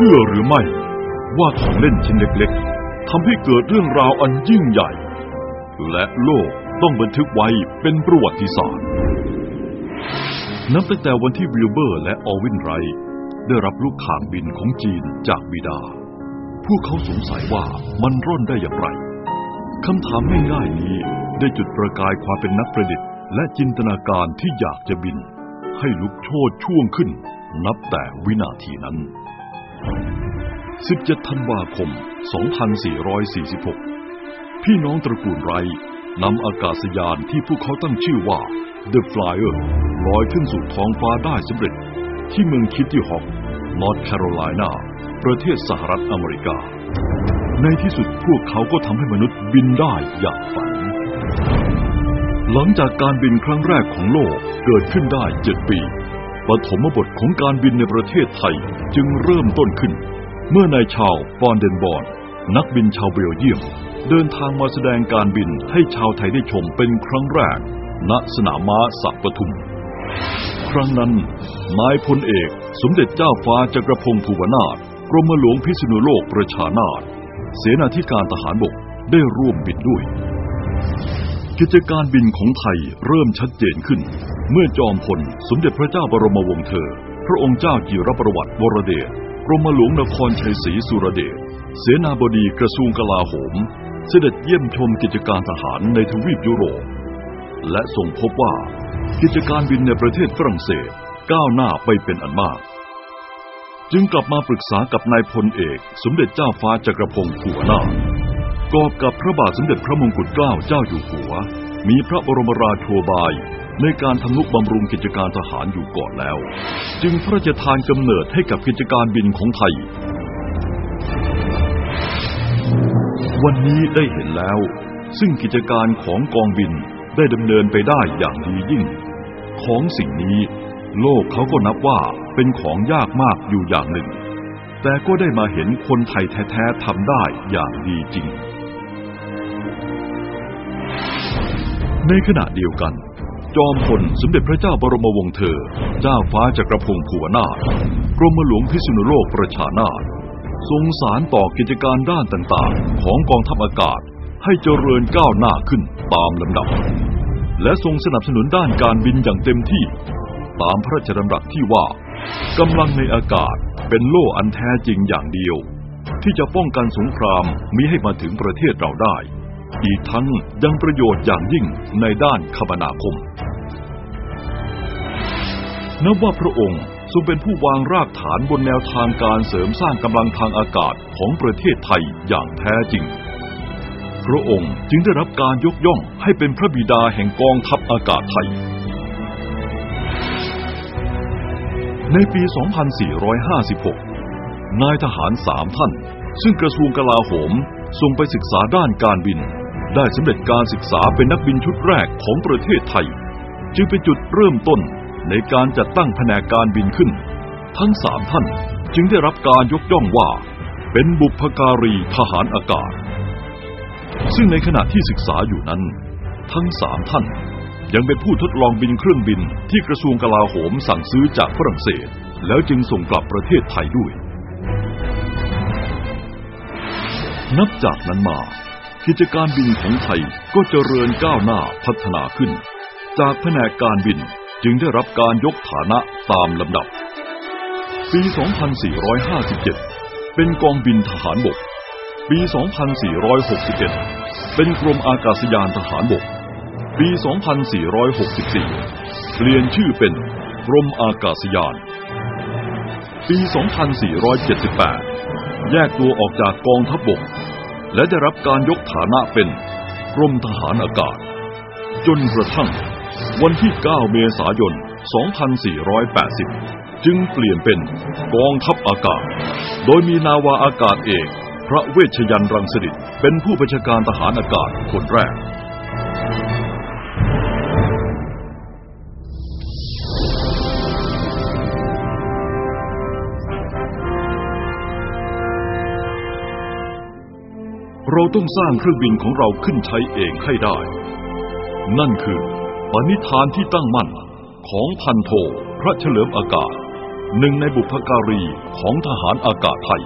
ชื่อหรือไม่ ว่าของเล่นชิ้นเล็กๆทำให้เกิดเรื่องราวอันยิ่งใหญ่ และโลกต้องบันทึกไว้เป็นประวัติศาสตร์นับตั้งแต่วันที่วิลเบอร์และออวินไรท์ได้รับลูกข่างบินของจีนจากบิดา พวกเขาสงสัยว่ามันร่อนได้อย่างไรคำถามง่ายๆนี้ได้จุดประกายความเป็นนักประดิษฐ์และจินตนาการที่อยากจะบิน ให้ลุกโชนช่วงขึ้น นับแต่วินาทีนั้น 17 ธันวาคม 2446 พี่น้องตระกูลไรท์นำอากาศยานที่พวกเขาตั้งชื่อว่า The Flyer ลอยขึ้นสู่ท้องฟ้าได้สำเร็จ ที่เมืองคิตตี้ฮอปนอร์ทแคโรไลนาประเทศสหรัฐอเมริกา ในที่สุดพวกเขาก็ทำให้มนุษย์บินได้อย่างฝัน หลังจากการบินครั้งแรกของโลกเกิดขึ้นได้เจ็ดปี ปฐมบทของการบินในประเทศไทยจึงเริ่มต้นขึ้น เมื่อนายชาวฟอนเดนบอนนักบินชาวเบลเยียม เดินทางมาแสดงการบินให้ชาวไทยได้ชมเป็นครั้งแรก ณสนามม้าสักปทุม ครั้งนั้นนายพลเอกสมเด็จเจ้าฟ้าจักรพงศ์ภูวนาถกรมหลวงพิษณุโลกประชานาถเสนาธิการทหารบกได้ร่วมบินด้วย กิจการบินของไทยเริ่มชัดเจนขึ้น เมื่อจอมพลสมเด็จพระเจ้าบรมวงศ์เธอ พระองค์เจ้าจิรประวัติวรเดชกรมหลวงนครชัยศรีสุรเดชเสนาบดีกระทรวงกลาโหม เสด็จเยี่ยมชมกิจการทหารในทวีปยุโรป และทรงพบว่า กิจการบินในประเทศฝรั่งเศสก้าวหน้าไปเป็นอันมาก จึงกลับมาปรึกษากับนายพลเอก สมเด็จเจ้าฟ้าจักรพงศ์ภูวนา กอบกับพระบาทสมเด็จพระมงกุฎเกล้าเจ้าอยู่หัว มีพระบรมราโชบายในการทำนุบำรุงกิจการทหารอยู่ก่อนแล้ว จึงพระราชทานกำเนิดให้กับกิจการบินของไทย วันนี้ได้เห็นแล้ว ซึ่งกิจการของกองบินได้ดำเนินไปได้อย่างดียิ่ง ของสิ่งนี้โลกเขาก็นับว่าเป็นของยากมากอยู่อย่างหนึ่ง แต่ก็ได้มาเห็นคนไทยแท้ ๆทำได้อย่างดีจริง ในขณะเดียวกัน จอมพลสมเด็จพระเจ้าบรมวงศ์เธอ เจ้าฟ้าจักรพงศ์ภูวนาถกรมหลวงพิษณุโลกประชานาถทรงสารต่อกิจการด้านต่างๆ ของกองทัพอากาศให้เจริญก้าวหน้าขึ้นตามลำดับ และทรงสนับสนุนด้านการบินอย่างเต็มที่ ตามพระราชดำรัสที่ว่ากำลังในอากาศเป็นโล่อันแท้จริงอย่างเดียว ที่จะป้องกันสงครามมิให้มาถึงประเทศเราได้ อีกทั้งยังประโยชน์อย่างยิ่งในด้านคมนาคม นับว่าพระองค์ทรงเป็นผู้วางรากฐานบนแนวทางการเสริมสร้างกำลังทางอากาศของประเทศไทยอย่างแท้จริง พระองค์จึงได้รับการยกย่องให้เป็นพระบิดาแห่งกองทัพอากาศไทย ในปี 2456 นายทหารสามท่าน ซึ่งกระทรวงกลาโหมส่งไปศึกษาด้านการบิน ได้สำเร็จการศึกษาเป็นนักบินชุดแรกของประเทศไทย จึงเป็นจุดเริ่มต้นในการจัดตั้งแผนกการบินขึ้น ทั้งสามท่านจึงได้รับการยกย่องว่า เป็นบุพการีทหารอากาศ ซึ่งในขณะที่ศึกษาอยู่นั้น ทั้งสามท่านยังเป็นผู้ทดลองบินเครื่องบินที่กระทรวงกลาโหมสั่งซื้อจากฝรั่งเศส แล้วจึงส่งกลับประเทศไทยด้วย นับจากนั้นมา กิจการบินของไทยก็เจริญก้าวหน้าพัฒนาขึ้น จากแผนกการบินจึงได้รับการยกฐานะตามลำดับ ปี 2457 เป็นกองบินทหารบก ปี 2461 เป็นกรมอากาศยานทหารบก ปี 2464 เปลี่ยนชื่อเป็นกรมอากาศยาน ปี 2478 แยกตัวออกจากกองทัพบก และได้รับการยกฐานะเป็นกรมทหารอากาศ จนกระทั่ง วันที่ 9 เมษายน 2480 จึงเปลี่ยนเป็นกองทัพอากาศ โดยมีนาวาอากาศเอก พระเวชยันรังสดิตเป็นผู้บัญชาการทหารอากาศคนแรก เราต้องสร้างเครื่องบินของเราขึ้นใช้เองให้ได้ นั่นคือปณิธานที่ตั้งมั่นของพันโทพระเฉลิมอากาศ หนึ่งในบุพการีของทหารอากาศไทย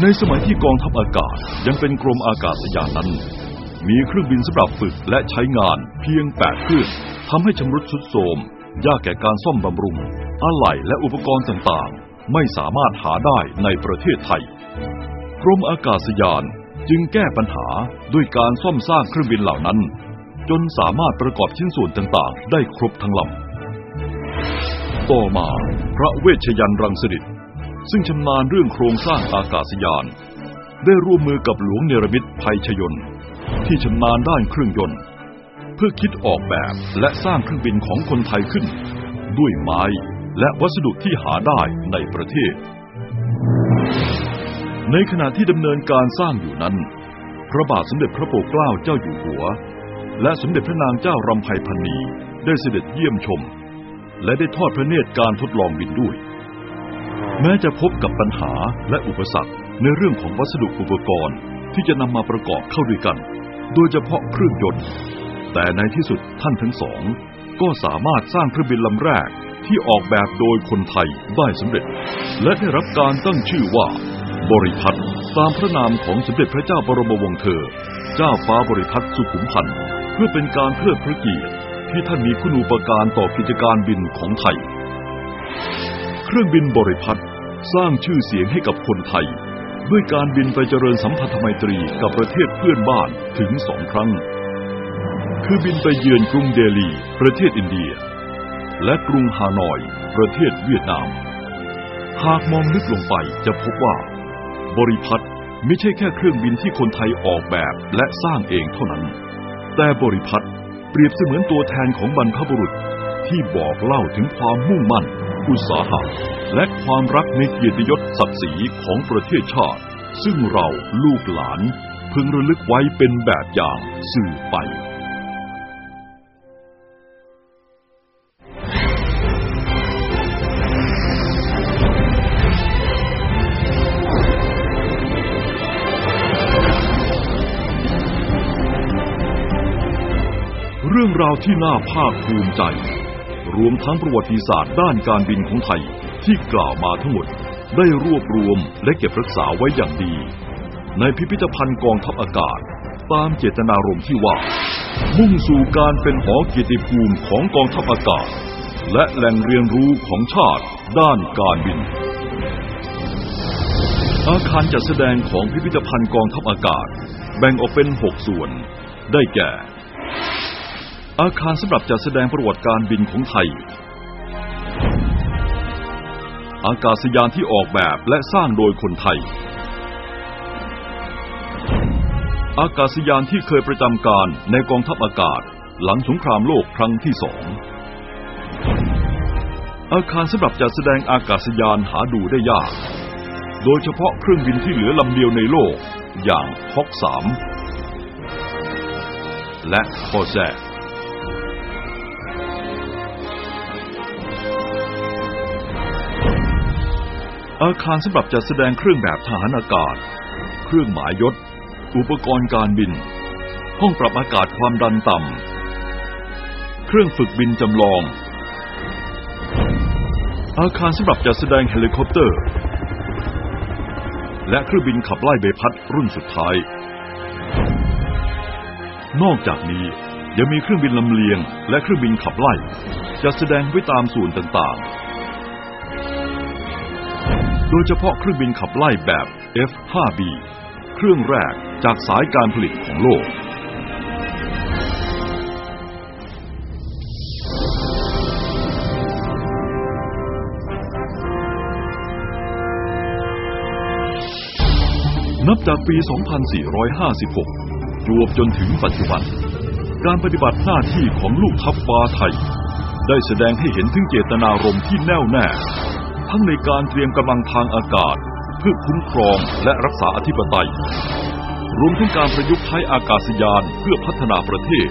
ในสมัยที่กองทัพอากาศยังเป็นกรมอากาศยานนั้น มีเครื่องบินสำหรับฝึกและใช้งานเพียงแปดเครื่องทำให้ชำรุดทรุดโทรมยากแก่การซ่อมบำรุง อะไหล่และอุปกรณ์ต่างๆ ไม่สามารถหาได้ในประเทศไทย กรมอากาศยานจึงแก้ปัญหาด้วยการซ่อมสร้างเครื่องบินเหล่านั้น จนสามารถประกอบชิ้นส่วนต่างๆ ได้ครบทั้งลำ ต่อมาพระเวชยันต์รังสฤษดิ์ซึ่งชำนาญเรื่องโครงสร้างอากาศยาน ได้ร่วมมือกับหลวงเนรมิตภัยชยนที่ชำนาญด้านเครื่องยนต์ เพื่อคิดออกแบบและสร้างเครื่องบินของคนไทยขึ้น ด้วยไม้และวัสดุที่หาได้ในประเทศ ในขณะที่ดำเนินการสร้างอยู่นั้น พระบาทสมเด็จพระปรดเกล้าเจ้าอยู่หัว และสมเด็จพระนางเจ้ารำไพพันนีได้เสด็จเยี่ยมชม และได้ทอดพระเนตรการทดลองบินด้วย แม้จะพบกับปัญหาและอุปสรรคในเรื่องของวัสดุอุปกรณ์ที่จะนำมาประกอบเข้าด้วยกัน โดยเฉพาะเครื่องยนต์ แต่ในที่สุดท่านทั้งสอง ก็สามารถสร้างเครื่องบินลำแรกที่ออกแบบโดยคนไทยได้สำเร็จ และได้รับการตั้งชื่อว่า บริพัตรตามพระนามของสมเด็จพระเจ้าบรมวงศ์เธอ เจ้าฟ้าบริพัตรสุขุมพันธ์เพื่อเป็นการเทิดพระเกียรติที่ท่านมีคุณูปการต่อกิจการบินของไทย เครื่องบินบริพัตรสร้างชื่อเสียงให้กับคนไทย ด้วยการบินไปเจริญสัมพันธไมตรีกับประเทศเพื่อนบ้านถึงสองครั้ง คือบินไปเยือนกรุงเดลี ประเทศอินเดีย และกรุงฮานอย ประเทศเวียดนาม หากมองลึกลงไปจะพบว่า บริพัตรไม่ใช่แค่เครื่องบินที่คนไทยออกแบบและสร้างเองเท่านั้น แต่บริพัตรเปรียบเสมือนตัวแทนของบรรพบุรุษที่บอกเล่าถึงความมุ่งมั่น อุตสาหะ และความรักในเกียรติยศศักดิ์ศรีของประเทศชาติ ซึ่งเราลูกหลาน พึงระลึกไว้เป็นแบบอย่างสื่อไป ราวที่น่าภาคภูมิใจ รวมทั้งประวัติศาสตร์ด้านการบินของไทยที่กล่าวมาทั้งหมด ได้รวบรวมและเก็บรักษาไว้อย่างดี ในพิพิธภัณฑ์กองทัพอากาศ ตามเจตนารมณ์ที่ว่า มุ่งสู่การเป็นหอเกียรติภูมิของกองทัพอากาศ และแหล่งเรียนรู้ของชาติด้านการบิน อาคารจัดแสดงของพิพิธภัณฑ์กองทัพอากาศ แบ่งออกเป็น 6 ส่วน ได้แก่ อาคารสำหรับจัดแสดงประวัติการบินของไทย อากาศยานที่ออกแบบและสร้างโดยคนไทย อากาศยานที่เคยประจำการในกองทัพอากาศ หลังสงครามโลกครั้งที่สอง อาคารสำหรับจัดแสดงอากาศยานหาดูได้ยาก โดยเฉพาะเครื่องบินที่เหลือลำเดียวในโลกอย่างฮอกสามและคอแซ อาคารสำหรับจัดแสดงเครื่องแบบทหารอากาศ เครื่องหมายยศ อุปกรณ์การบิน ห้องปรับอากาศความดันต่ำ เครื่องฝึกบินจำลอง อาคารสำหรับจัดแสดงเฮลิคอปเตอร์ และเครื่องบินขับไล่ใบพัดรุ่นสุดท้าย นอกจากนี้ยังมีเครื่องบินลำเลียง และเครื่องบินขับไล่จัดแสดงไว้ตามส่วนต่างๆ โดยเฉพาะเครื่องบินขับไล่แบบ F-5B เครื่องแรกจากสายการผลิตของโลก นับจากปี 2456 จวบจนถึงปัจจุบัน การปฏิบัติหน้าที่ของลูกทัพฟ้าไทย ได้แสดงให้เห็นถึงเจตนารมณ์ที่แน่วแน่ ทั้งในการเตรียมกำลังทางอากาศ เพื่อคุ้มครองและรักษาอธิปไตย รวมทั้งการประยุกต์ใช้อากาศยานเพื่อพัฒนาประเทศ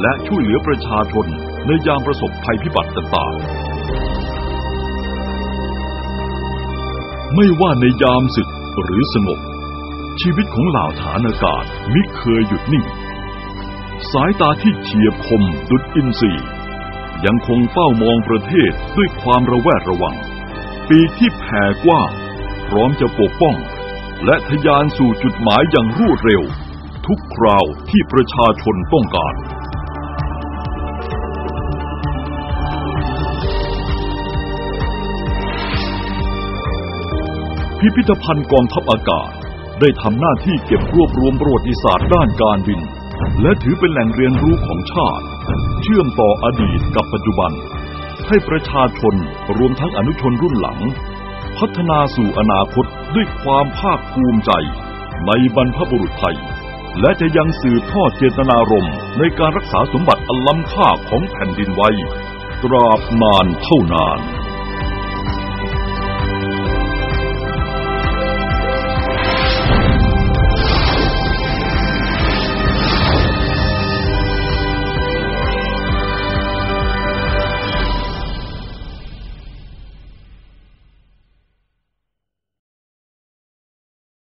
และช่วยเหลือประชาชนในยามประสบภัยพิบัติต่างๆ ไม่ว่าในยามศึกหรือสงบ ชีวิตของเหล่าฐานอากาศมิเคยหยุดนิ่ง สายตาที่เฉียบคมดุดอินทรีย์ยังคงเฝ้ามองประเทศด้วยความระแวดระวัง ปีกที่แผ่กว้างพร้อมจะปกป้อง และทะยานสู่จุดหมายอย่างรวดเร็ว ทุกคราวที่ประชาชนต้องการพิพิธภัณฑ์กองทัพอากาศ ได้ทำหน้าที่เก็บรวบรวมประวัติศาสตร์ด้านการบิน และถือเป็นแหล่งเรียนรู้ของชาติ เชื่อมต่ออดีตกับปัจจุบัน ให้ประชาชนรวมทั้งอนุชนรุ่นหลัง พัฒนาสู่อนาคตด้วยความภาคภูมิใจ ในบรรพบุรุษไทย และจะยังสืบทอดเจตนารมณ์ในการรักษาสมบัติอันล้ำค่าของแผ่นดินไว้ ตราบนานเท่านาน